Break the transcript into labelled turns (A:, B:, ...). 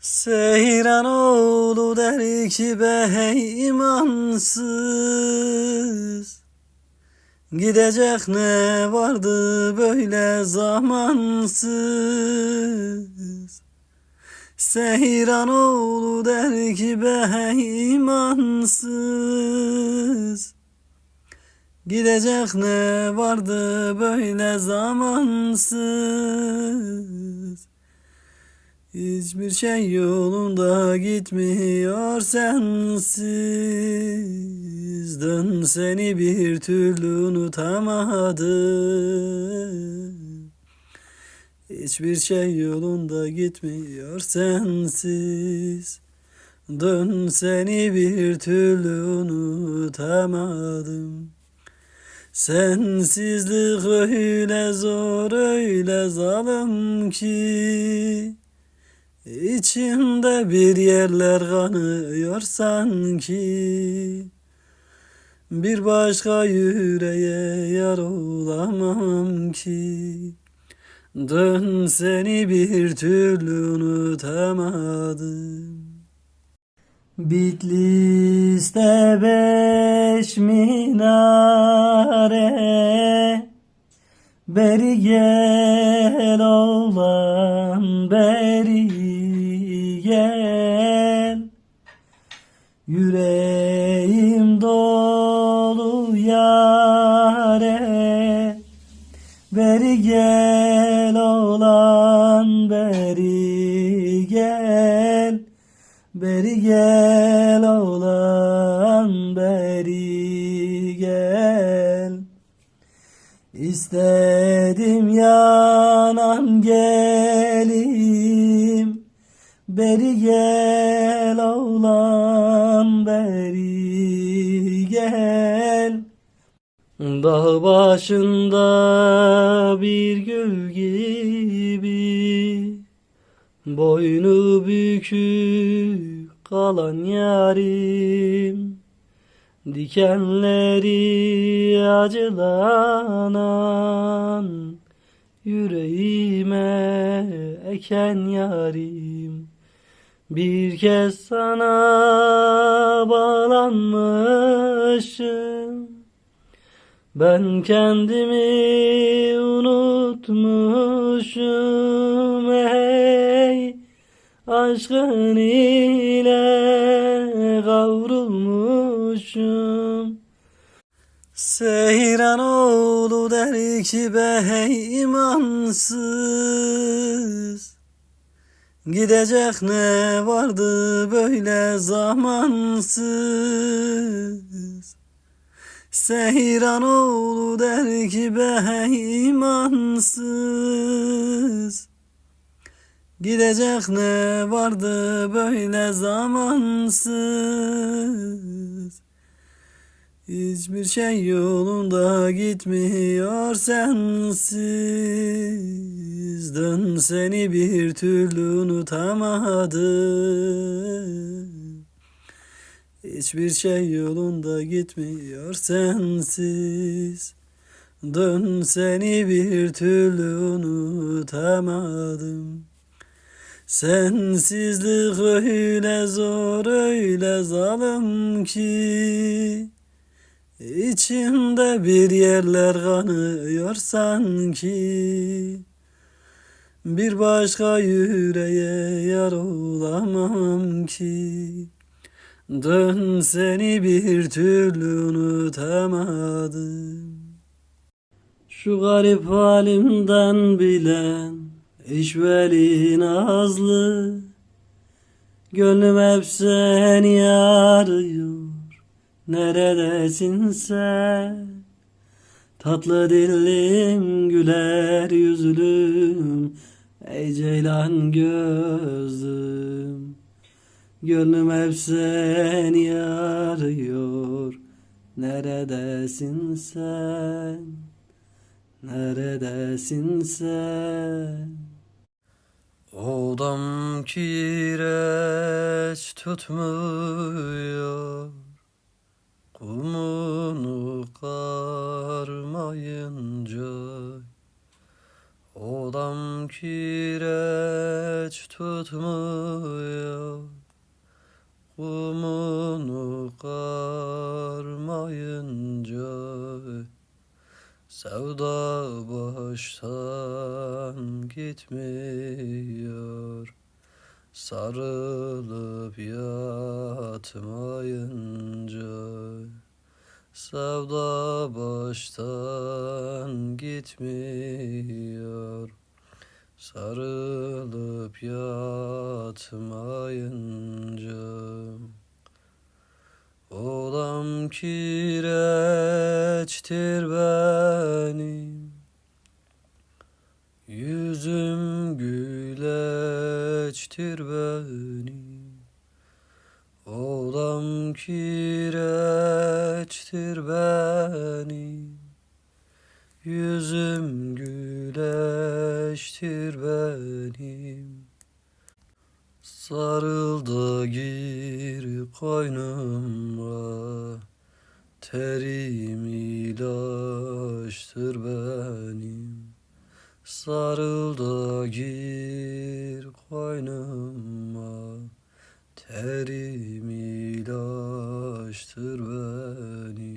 A: Seyran oğlu der ki be imansız. Gidecek ne vardı böyle zamansız? Seyran oğlu der ki be imansız. Gidecek ne vardı böyle zamansız Hiçbir şey yolunda gitmiyor sensiz Dön seni bir türlü unutamadım. Hiçbir şey yolunda gitmiyor sensiz Dön seni bir türlü unutamadım. Sensizlik öyle zor öyle zalim ki İçimde bir yerler kanıyor sanki. Bir başka yüreğe yar olamam ki. Dön seni bir türlü unutamadım. Bitlis'te beş minare Beri gel oğlan beri gel. Yüreğim dolu yare. Beri gel oğlan beri gel. Beri gel oğlan İstedim yanan gelim Beri gel oğlan beri gel. Dağ başında bir gül gibi Boynu bükük kalan yarim Dikenleri acılanan Yüreğime eken yarim. Bir kez sana bağlanmışım. Ben kendimi unutmuşum. Ey Aşkın ile kavrulmuşum Seyran oğlu der ki be imansız. Gidecek ne vardı böyle zamansız. Seyran oğlu der ki be imansız Gidecek ne vardı böyle zamansız? Hiçbir şey yolunda gitmiyor sensiz. Dön seni bir türlü unutamadım Hiçbir şey yolunda gitmiyor sensiz. Dön seni bir türlü unutamadım Sensizlik öyle zor öyle zalim ki İçimde bir yerler kanıyor sanki. Bir başka yüreğe yar olamam ki. Dön seni bir türlü unutamadım. Şu garip halimden bilen işveli nazlı Gönlüm hep seni arıyor Neredesin sen? Tatlı dillim güler yüzlüm Ey ceylan gözlüm Gönlüm hep seni arıyor Neredesin sen? Neredesin sen Odam kireç tutmuyor Kumunu karmayınca. Odam kireç tutmuyor Kumunu karmayınca. Sevda baştan gitmiyor. Sarılıp yatmayınca Sevda baştan gitmiyor. Sarılıp yatmayınca Olam kireçtir benim Olam kireçtir benim Yüzüm güleçtir benim. Sarıl da gir koynuma Terim ilaçtır benim. Sarıl da gir koynuma Terim ilaçtır benim